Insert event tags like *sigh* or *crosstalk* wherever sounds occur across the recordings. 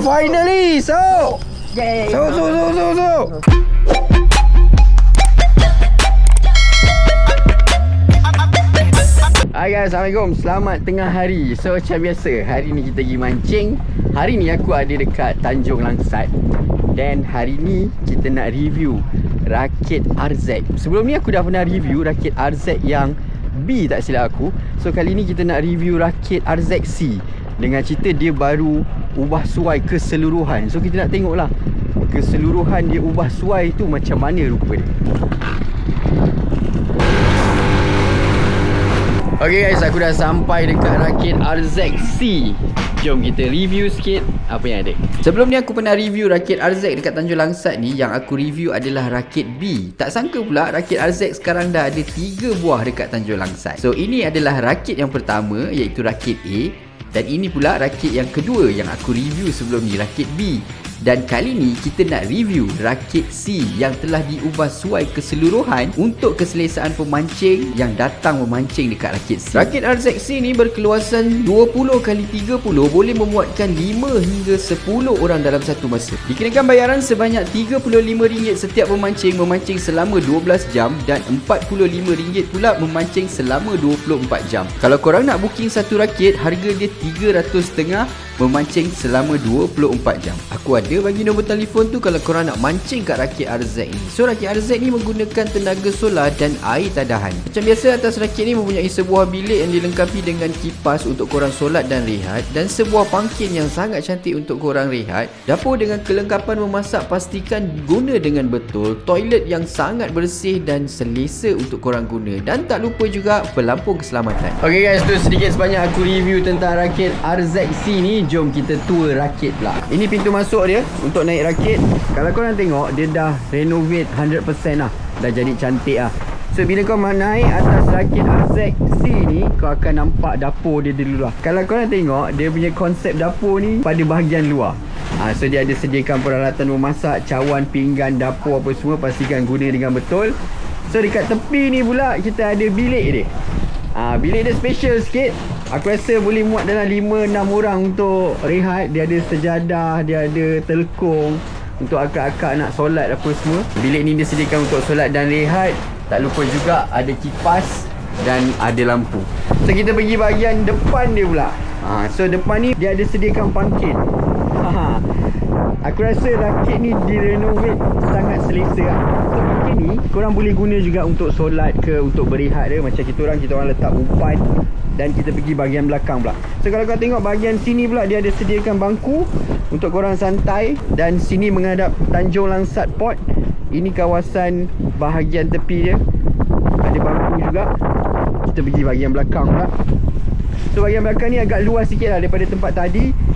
finally. So. So so so so so. Hai guys, Assalamualaikum. Selamat tengah hari. So macam biasa, hari ni kita pergi mancing. Hari ni aku ada dekat Tanjung Langsat. Dan hari ni kita nak review rakit RZ. Sebelum ni aku dah pernah review rakit RZ yang B tak silap aku. So kali ni kita nak review rakit RZC. Dengan cerita dia baru ubah suai keseluruhan. So kita nak tengok lah keseluruhan dia ubah suai tu macam mana rupa dia. Okay guys, aku dah sampai dekat rakit RZC. Jom kita review sikit apa yang ada. Sebelum ni aku pernah review rakit RZ dekat Tanjung Langsat ni yang aku review adalah rakit B. Tak sangka pula rakit RZ sekarang dah ada 3 buah dekat Tanjung Langsat. So ini adalah rakit yang pertama iaitu rakit A dan ini pula rakit yang kedua yang aku review sebelum ni rakit B. Dan kali ni kita nak review rakit C yang telah diubah suai keseluruhan untuk keselesaan pemancing yang datang memancing dekat rakit C. Rakit RZC ni berkeluasan 20 kali 30 boleh memuatkan 5 hingga 10 orang dalam satu masa. Dikenakan bayaran sebanyak RM35 setiap pemancing memancing selama 12 jam dan RM45 pula memancing selama 24 jam. Kalau korang nak booking satu rakit, harga dia RM300.5 memancing selama 24 jam. Aku ada bagi nombor telefon tu kalau korang nak mancing kat rakit RZ ni. So rakit RZ ni menggunakan tenaga solar dan air tadahan. Macam biasa atas rakit ni mempunyai sebuah bilik yang dilengkapi dengan kipas untuk korang solat dan rehat dan sebuah pangkin yang sangat cantik untuk korang rehat. Dapur dengan kelengkapan memasak pastikan guna dengan betul. Toilet yang sangat bersih dan selesa untuk korang guna dan tak lupa juga pelampung keselamatan. Okay guys, tu sedikit sebanyak aku review tentang rakit RZC ni jom kita tour rakit pula Ini pintu masuk dia Untuk naik rakit. Kalau korang tengok Dia dah renovate 100% lah. Dah jadi cantik lah. So bila kau naik atas rakit RZC ni Kau akan nampak dapur dia dulu lah. Kalau korang tengok Dia punya konsep dapur ni Pada bahagian luar. Ha, So dia ada sediakan peralatan memasak Cawan, pinggan, dapur apa semua Pastikan guna dengan betul. So dekat tepi ni pula Kita ada bilik dia. Ha, Bilik dia special sikit Aku rasa boleh muat dalam 5-6 orang untuk rehat. Dia ada sejadah, dia ada telkung Untuk akak-akak nak solat apa semua. Bilik ni disediakan untuk solat dan rehat. Tak lupa juga ada kipas dan ada lampu. So kita pergi bahagian depan dia pula. Ha, So depan ni dia ada sediakan pangkin ha, Aku rasa rakit ni direnovate sangat selesa. Lah. So pangkin ni korang boleh guna juga untuk solat ke Untuk berehat dia. Macam kita orang, kita orang letak umpan dan kita pergi bahagian belakang pula. So kalau kau tengok bahagian sini pula Dia ada sediakan bangku Untuk korang santai Dan sini menghadap Tanjung Langsat Port. Ini kawasan bahagian tepi dia. Ada bangku juga. Kita pergi bahagian belakang pula. So bahagian belakang ni agak luas sikit lah Daripada tempat tadi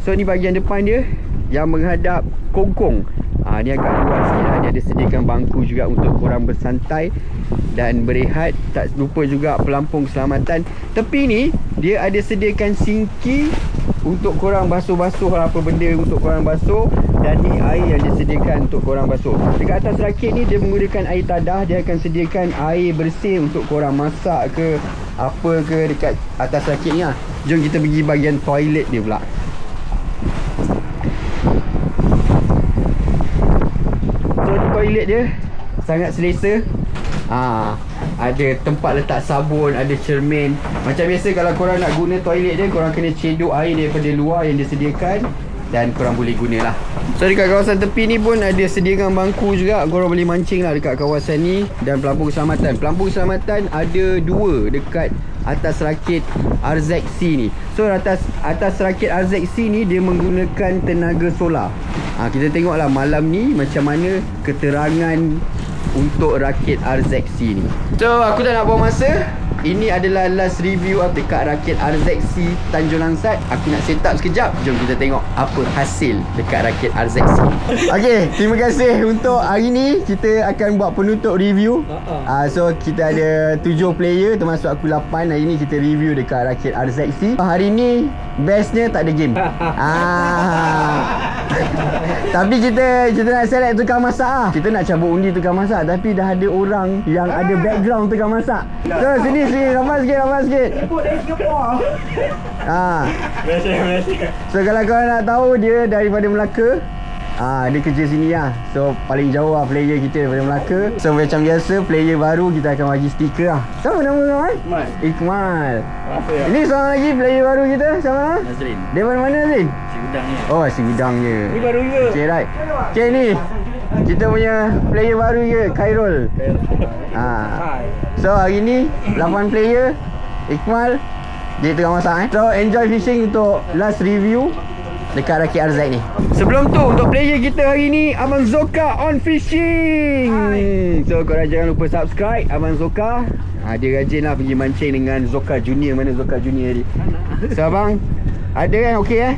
So ni bahagian depan dia Yang menghadap Kongkong. Ha, Ni agak luas sikit lah. Dia ada sediakan bangku juga Untuk korang bersantai dan berehat. Tak lupa juga pelampung keselamatan. Tepi ni dia ada sediakan sinki untuk korang basuh-basuh apa benda untuk korang basuh. Dan ni air yang disediakan untuk korang basuh. Dekat atas rakit ni dia menggunakan air tadah. Dia akan sediakan air bersih untuk korang masak ke apa ke dekat atas rakit ni lah. Jom kita pergi bahagian toilet dia pula so ni toilet dia sangat selesa Ha, ada tempat letak sabun, ada cermin. Macam biasa kalau korang nak guna toilet dia, korang kena cedok air daripada luar yang disediakan dan korang boleh gunalah. So dekat kawasan tepi ni pun ada sediakan bangku juga. Korang boleh mancing lah dekat kawasan ni dan pelampung keselamatan. Pelampung keselamatan ada dua dekat atas rakit RZC ni. So atas atas rakit RZC ni dia menggunakan tenaga solar. Ha, kita tengoklah malam ni macam mana keterangan untuk rakit RZC ni. So aku tak nak buang masa Ini adalah last review dekat rakit RZC Tanjung Langsat. Aku nak set up sekejap. Jom kita tengok apa hasil dekat rakit RZC Okay, terima kasih untuk hari ni. Kita akan buat penutup review. Uh, So kita ada 7 player termasuk aku 8 Hari ni kita review dekat rakit RZC Hari ni bestnya tak ada game. *laughs* Ah. Tapi kita kita nak select tukang masak ah. Kita nak cabut undi tukang masak tapi dah ada orang yang ada background tukang masak. So sini sikit, ramai sikit, ramai sikit. Ha. So kalau kau nak tahu dia daripada Melaka. Ah, dia kerja sini lah So paling jauh lah player kita daripada Melaka So macam biasa player baru kita akan bagi stiker lah Siapa nama kau kan? Ikmal. Ikmal ya? Ini seorang lagi player baru kita Siapa nama? Nazrin. Dia mana mana Nazrin? Si udang ni. Oh si bidang je Ni baru juga. Okay right Okay ni Kita punya player baru je Khairul. Ha. Hai. So hari ni 8 player Ikmal Dia tengah masak eh. So enjoy fishing untuk last review Dekat Rakit RZ ni. Sebelum tu untuk player kita hari ni Abang Zoka on fishing. So korang jangan lupa subscribe Abang Zoka. Ha, Dia rajin lah pergi mancing dengan Zoka Junior. Mana Zoka Junior ni? So abang Ada kan? Okey eh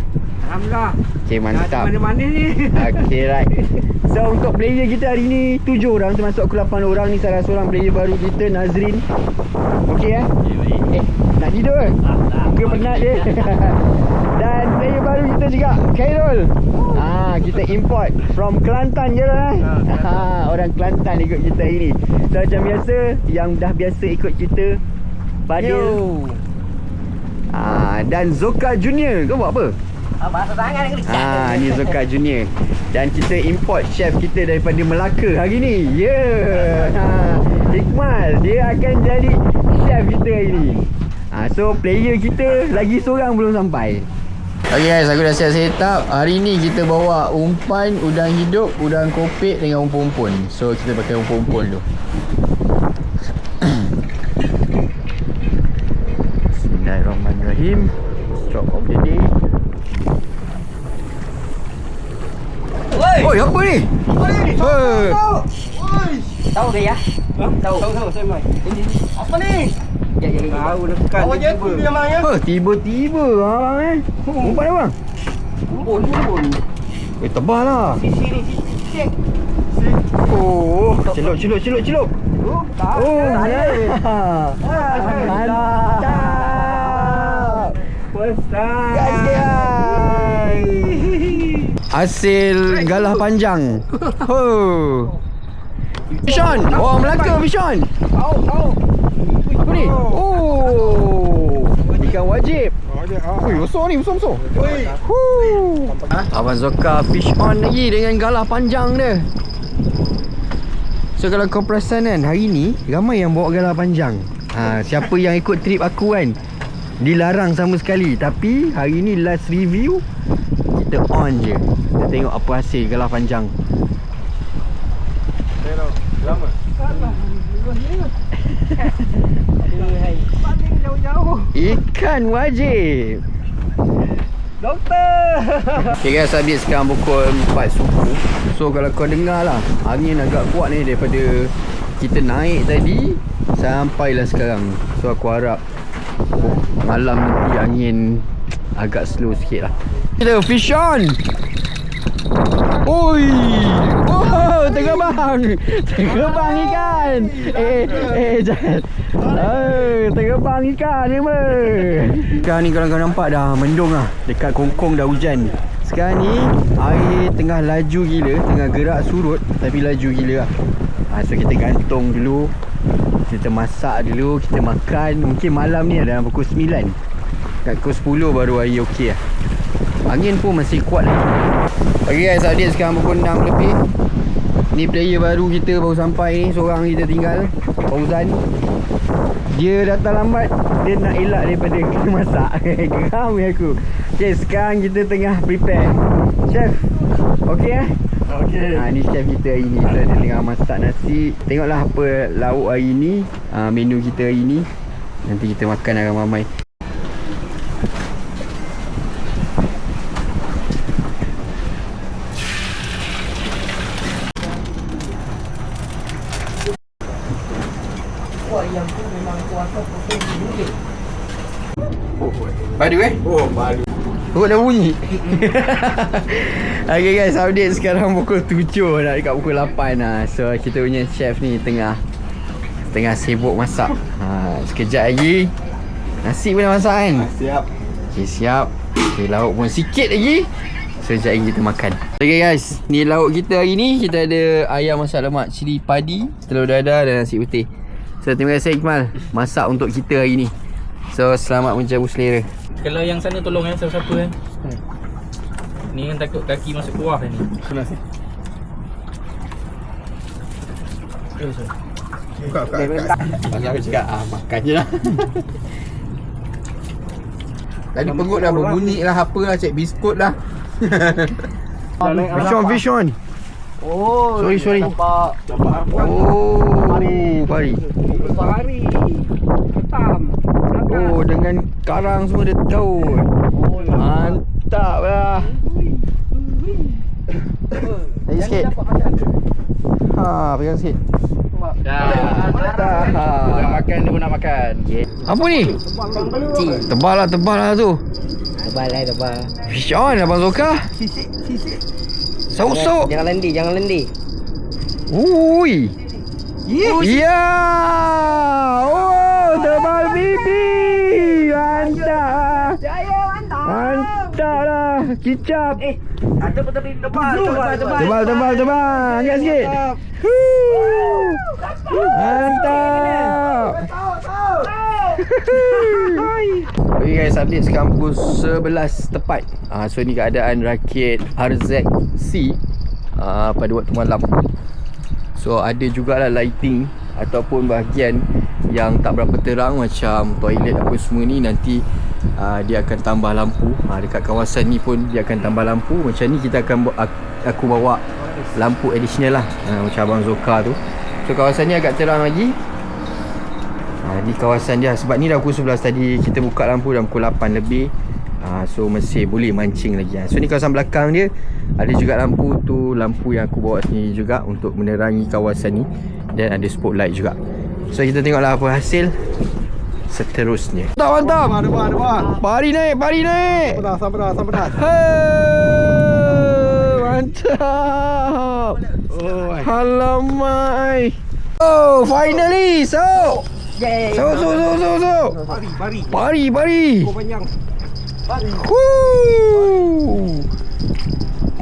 Alhamdulillah. Okay mantap Mana-mana ni. Okay right. *laughs* So untuk player kita hari ni 7 orang termasuk aku 8 orang ni salah seorang player baru kita Nazrin. Okay eh? Eh nak tidur? Ke? Muka penat dia. *laughs* Dan player baru kita juga Khairul. Ah Kita import From Kelantan je lah eh? *laughs* Ha, Orang Kelantan ikut kita hari ni. So macam biasa Yang dah biasa ikut kita Fadil ah, Dan Zoka Junior Kau buat apa? Bahasa tangan ni. Ah, ni Zoka Junior. Dan kita import chef kita daripada Melaka hari ni. Ya. Yeah. Ha, Hikmal, dia akan jadi chef kita hari ni. Ah, so player kita lagi seorang belum sampai. Okay guys, aku dah siap set up. Hari ni kita bawa umpan, udang hidup, udang kopek dengan umpun-umpun. So kita pakai umpun-umpun dulu. Bismillahirrahmanirrahim. Oi, apa ni? Oi. Tahu ke ya? Tahu. Tahu tahu saya mai. Apa ni? Ya ya ya. Tahu dekat. Awak je tu dia mai Apa? Tiba-tiba abang eh. Umpan apa? Bumbun bumbun. Eh, tebal lah. Sisi ni sisi. Oh, celup, celup, celup, celup. Oh, tak. Oh, ya. Mantap. First time. Hasil galah panjang. Ho. Bishon, orang Melaka Bishon. Tahu. Apa ni? Oh. Ikan wajib. Ui, besar ni, besar besar. Huh. Abang Zoka fish on lagi dengan galah panjang dia. So kalau kau perasan kan, hari ni ramai yang bawa galah panjang. Ha, siapa yang ikut trip aku kan, dilarang sama sekali. Tapi hari ni last review, kita on je. Kita tengok apa hasil galah panjang. Ikan wajib. Doktor. Okay guys, habis sekarang pukul 4 subuh So kalau kau dengar lah Angin agak kuat ni daripada Kita naik tadi Sampailah sekarang So aku harap Malam nanti angin Agak slow sikit lah. Kita fish on! Oi! Oh Terbang *laughs* Terbang ikan! Eh Eh jangan. Eh Terbang ikan ni apa Sekarang ni kalau kau nampak dah mendung lah Dekat kongkong dah hujan. Sekarang ni Air tengah laju gila Tengah gerak surut Tapi laju gila lah ha, So kita gantung dulu. Kita masak dulu Kita makan. Mungkin malam ni dalam pukul 9 Kat pukul 10 baru air okey lah. Angin pun masih kuat lagi Okay guys, update sekarang pukul 6 lebih. Ni player baru kita baru sampai ni. Seorang kita tinggal. Fauzan. Dia datang lambat. Dia nak elak daripada kena *laughs* masak. *laughs* Geram ya aku. Okay, sekarang kita tengah prepare Chef Okay eh? Okey. Ha, ni chef kita hari ni. So, tengah masak nasi. Tengoklah apa lauk hari ni ha, Menu kita hari ni. Nanti kita makan dengan ramai Padu eh? Oh, malu. Oh dah bunyi. *laughs* Okay guys update sekarang pukul 7 Nak dekat pukul 8 lah. So kita punya chef ni tengah Tengah sibuk masak. Ha, Sekejap lagi. Nasi pun dah masak kan? Siap. Okay siap. Okay lauk pun sikit lagi. So sekejap lagi kita makan. Okay guys Ni lauk kita hari ni. Kita ada ayam masak lemak cili padi Telur dadar dan nasi putih. So terima kasih Iqmal Masak untuk kita hari ni. So selamat menjamu selera Kalau yang sana tolong eh siapa-siapa eh. Ni kan takut kaki masuk kuah ni. Kelas ni. Buka buka. Pasal aku cakap ah, makan je lah *laughs* Tadi perut dah berbunyi lah apa lah Cek biskut lah Fish on, fish on. Oh Sorry sorry Nampak. Nampak apa? Oh Pari Sehari. Hitam. Oh dengan karang semua dia tahu Mantap lah. Lagi sikit. Ha, pegang sikit. Dah. Dah. Makan dia pun nak makan. Apa ni? Tebal lah, tebal lah. Tu. Tebal lah, tebal. Fish on Abang Zoka Sisik, sisik. Sauk-sauk. Jangan lendi, jangan lendi. Ui. Ya. Yeah. Oh Tebal bibi Mantap Jaya, mantap. Mantap lah. Kicap. Eh, ada tebal, tebal, tebal. Tebal. tebal tebal Angkat sikit. Mantap. Okay guys update sekarang pukul 11 tepat. Uh, So ni keadaan rakit RZC uh, Pada waktu malam. So ada jugalah lighting Ataupun bahagian yang tak berapa terang Macam toilet apa semua ni Nanti uh, dia akan tambah lampu uh, Dekat kawasan ni pun dia akan tambah lampu Macam ni kita akan Aku bawa lampu additional lah uh, Macam Abang Zoka tu So kawasan ni agak terang lagi Ha, ni kawasan dia sebab ni dah pukul 11 tadi kita buka lampu dah pukul 8 lebih. Ha, so masih boleh mancing lagi. Ha. So ni kawasan belakang dia ada juga lampu tu lampu yang aku bawa sini juga untuk menerangi kawasan ni dan ada spotlight juga. So kita tengoklah apa hasil seterusnya. Mantap mantap. Ada buah, ada buah. Pari naik, pari naik. Pedas, asam pedas. Hey, mantap. Oh, Alamak. Oh, finally. So, Yeay. so, so, so, so, so. Pari, pari. Pari, pari. Kau panjang. Pari.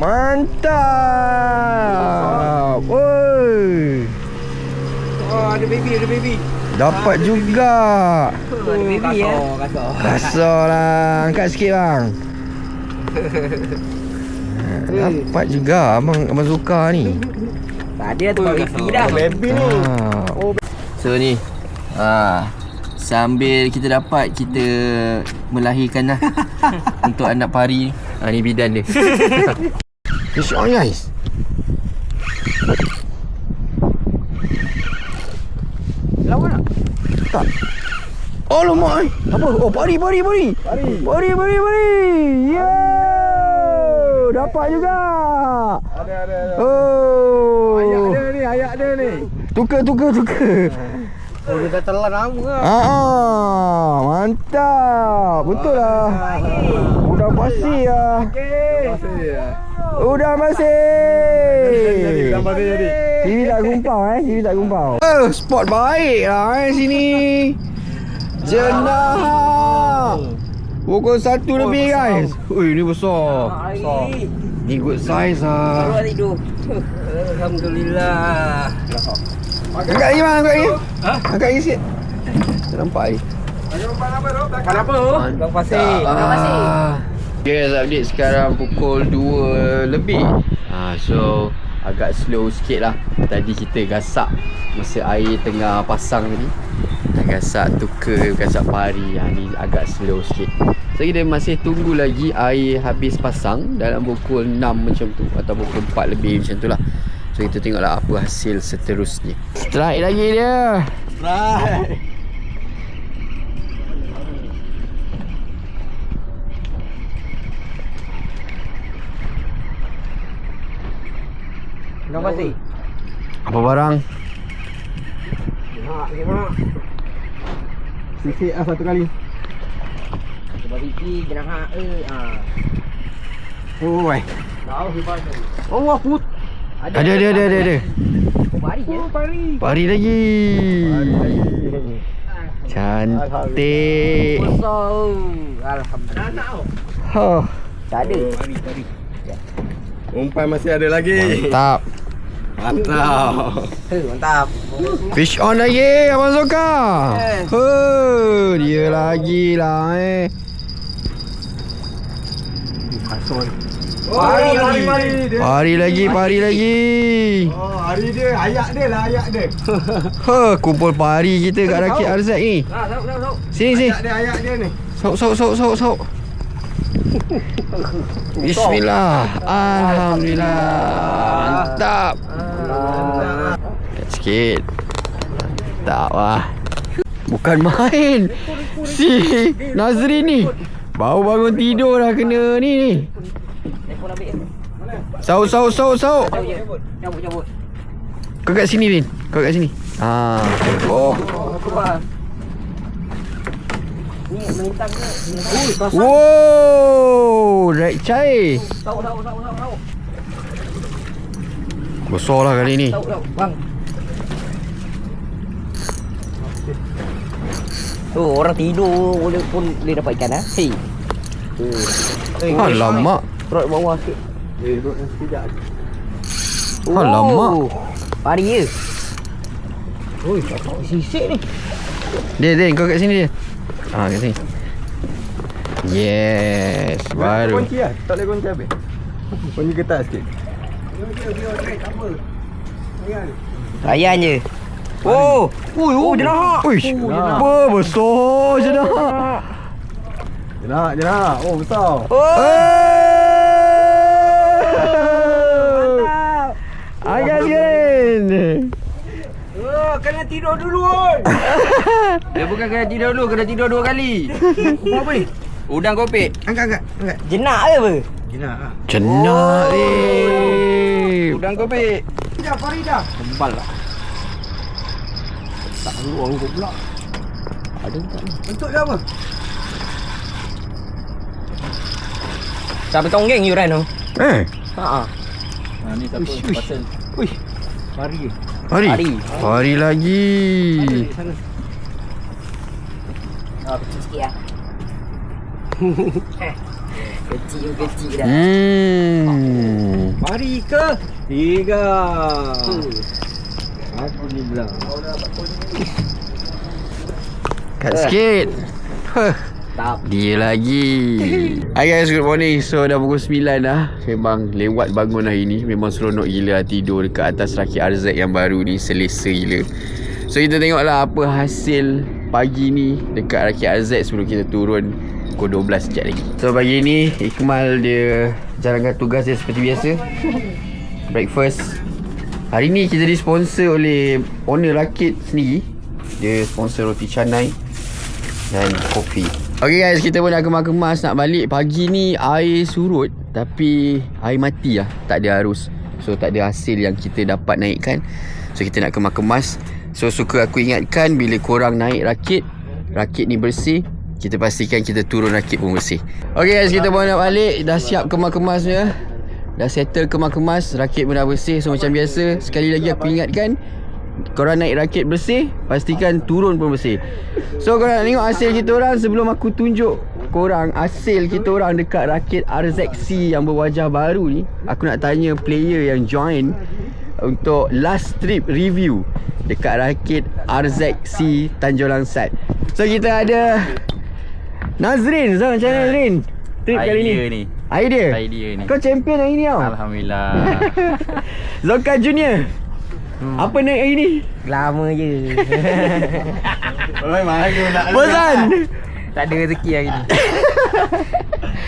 Mantap. Oi. Oh, ada baby, ada baby. Dapat juga. Oh, ada baby ya. Kasar, Kasar lah. Angkat sikit bang. *laughs* Dapat juga abang abang Zuka ni. Tadi ada tempat baby dah. Baby Ah. So ni ah sambil kita dapat kita melahirkan lah *laughs* untuk anak pari ni. Ah ni bidan dia. Fish on guys. Tak? Oh. Apa? Oh pari pari pari. Pari. Pari pari pari. Yo! Dapat juga. Ada, ada, ada. Oh. Ayak dia ni, ayak dia ni. Tukar tukar tukar. Oh, dia dah telan lama ke? Ah, mantap. Betul lah. Udah pasti lah. Okey. Udah masih. Jadi, gambar dia jadi. TV tak gumpau eh, TV tak gumpau. Oh, spot baik lah eh sini. Jenah. Pukul satu lebih guys. Ui, ni besar. Besar. Ni good size lah. Baru tidur. Alhamdulillah. Angkat lagi bang, angkat lagi. Angkat lagi sikit. Tak nampak lagi. Makan apa? Bang Pasir. Ah. Okay guys update sekarang pukul 2 lebih. Ah, So agak slow sikit lah. Tadi kita gasak masa air tengah pasang ni. Gasak tukar, gasak pari. Ha, Ni agak slow sikit. So kita masih tunggu lagi air habis pasang Dalam pukul 6 macam tu Atau pukul 4 lebih macam tu lah. So kita tengoklah apa hasil seterusnya. Strike lagi dia. Right. Pasir. Apa barang? Ha, gimana? Sisik lah satu kali. Cuba biji kena ha eh. Ha. Oh, wai. Tahu hibar tadi. Oh, wah put. Ada ada ada ada, ada. Oh, bari je. pari. Pari lagi Cantik Besar. Alhamdulillah. Nak tahu. huh. Tak ada. Umpan masih ada lagi. Mantap Mantap. Mantap. Fish on lagi Abang Zoka Yes. huh, Dia lagi lah eh Mari, mari, mari. Pari lagi Pari lagi Oh, hari dia ayak dia lah ayak dia. *laughs* huh, Kumpul pari kita kat rakit Arzak ni Ah, tahu, tahu, tahu. Sini sini Ayak dia ayak dia ni. Sok sok sok sok sok Bismillah Alhamdulillah Mantap Lihat sikit Mantap lah Bukan main Si Nazrin ni Baru bangun tidur dah kena ni ni Tahu je. Cabut, cabut. Kau kat sini Rin Kau kat sini Ah. Oh. Wow tahu, tahu. Besar lah kali ni Tahu, tahu. Bang. Tu orang tidur boleh pun boleh dapat ikan ah. Hei. Tu. Alamak Rod bawah sikit. Eh, duduk sekejap. Alamak. Oh, Pari je. Oi, sisik ni. Dia dia kau kat sini dia Ah kat sini Yes Baru Kunci lah. Tak boleh kunci habis. Kunci ketat sikit. Layan je. Oh, ui, oh, dia nak. Uish Apa besar je dah Jenak, jenak. Oh, besar. Agak sikit Oh, kena tidur dulu. *laughs* dia bukan kena tidur dulu, kena tidur dua kali. *laughs* Apa ni? Udang kopit. Angkat, angkat. Angkat. Jenak ke apa? Jenak lah. Cenak ni Udang kopit. Farida, Farida. Tebal lah. Tak luang kau pula. Ada tak ni? Bentuk dia apa? Sampai tonggeng you Ran tu. Eh Ha ah. Ha ni siapa? Uish, uish. Pasal. Wih. Pari. Hari Hari. Hari lagi Sana. Oh, kecil sikit lah. kecil kecil dah. Hmm Pari ke? Tiga. Alhamdulillah. Kat sikit. Huh. Tak. Dia lagi. Hi guys good morning. So dah pukul 9 dah. Memang lewat bangun hari ni Memang seronok gila lah tidur Dekat atas rakit RZ yang baru ni. Selesa gila. So kita tengoklah Apa hasil Pagi ni Dekat rakit RZ Sebelum kita turun Pukul 12 sekejap lagi. So pagi ni Ikmal dia Jalankan tugas dia seperti biasa. Breakfast Hari ni kita disponsor oleh Owner rakit sendiri Dia sponsor roti canai dan kopi. Okay guys, kita pun dah kemas-kemas nak balik. Pagi ni air surut tapi air mati lah. Tak ada arus. So tak ada hasil yang kita dapat naikkan. So kita nak kemas-kemas. So suka aku ingatkan bila korang naik rakit, rakit ni bersih, kita pastikan kita turun rakit pun bersih. Okay guys, kita pun nak balik. Dah siap kemas-kemasnya. Dah settle kemas-kemas, rakit pun dah bersih. So macam biasa, sekali lagi aku ingatkan Korang naik rakit bersih Pastikan turun pun bersih. So korang nak tengok hasil kita orang Sebelum aku tunjuk korang Hasil kita orang dekat rakit RZC Yang berwajah baru ni Aku nak tanya player yang join Untuk last trip review Dekat rakit RZC Tanjung Langsat. So kita ada Nazrin. Zah macam mana Nazrin? Trip kali ni? ni. Idea Idea ni. Kau champion hari ni tau Alhamdulillah. *laughs* Zoka Junior hmm. Apa naik hari ni? Lama je. Oi, mana nak *laughs* Bosan *laughs* tak ada rezeki hari ni.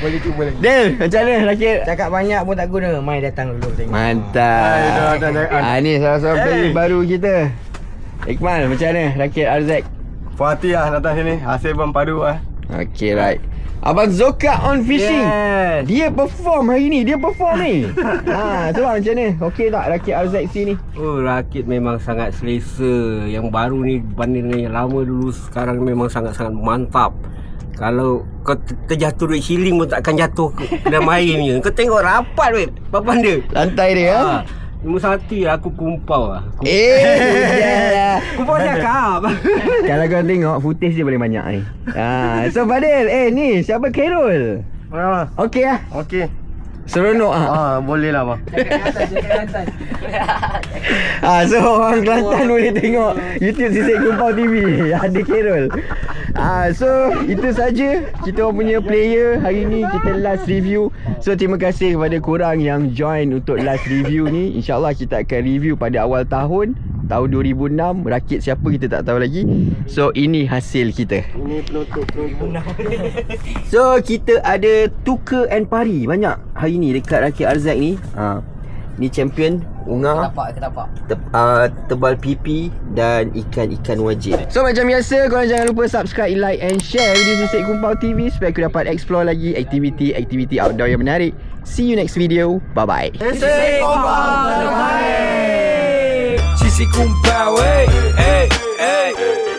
Boleh cuba lagi. Del macam mana rakit? Cakap banyak pun tak guna. Mai datang dulu tengok. Mantap Hai, dah, dah, dah. Ah ni salah seorang Hey. player baru kita Iqmal macam mana rakit RZ? Puas hati lah datang sini. Hasil pun padu lah. Okay right Abang Zoka on fishing. Yes. Dia perform hari ni Dia perform ni. *laughs* Ha, Tu lah macam mana Okey tak rakit RZC ni? Oh rakit memang sangat selesa. Yang baru ni berbanding dengan yang lama dulu Sekarang memang sangat-sangat mantap. Kalau kau ter- terjatuh duit shilling pun takkan jatuh ke dalam air punya Kau tengok rapat weh papan dia. Lantai dia ha? ha. Cuma hati aku kumpau lah *laughs* Eh janganlah. *laughs* Kumpau cakap *laughs* Kalau kau tengok footage dia paling banyak ni ha, So Fadil Eh ni siapa Mana? Okey lah Okey. Seronok ah. Ah, boleh lah bang. Ah, so orang Kelantan boleh tengok YouTube Sisik Kumpau TV. *laughs* Ada Carol. Ah, so itu saja kita orang punya player hari ni kita last review. So terima kasih kepada korang yang join untuk last review ni. InsyaAllah kita akan review pada awal tahun tahun 2006 rakit siapa kita tak tahu lagi. So ini hasil kita. Ini penutup penutup. *laughs* So kita ada Tuka and Pari banyak hari ni dekat rakit Arzak ni. Ha. Ni champion Unga Ketapak, ketapak. te, uh, tebal pipi dan ikan-ikan wajib. So macam biasa korang jangan lupa subscribe, like and share video Sisik Kumpau TV supaya aku dapat explore lagi aktiviti-aktiviti outdoor yang menarik. See you next video. Bye bye. Sisi kumpau, hey, hey, hey.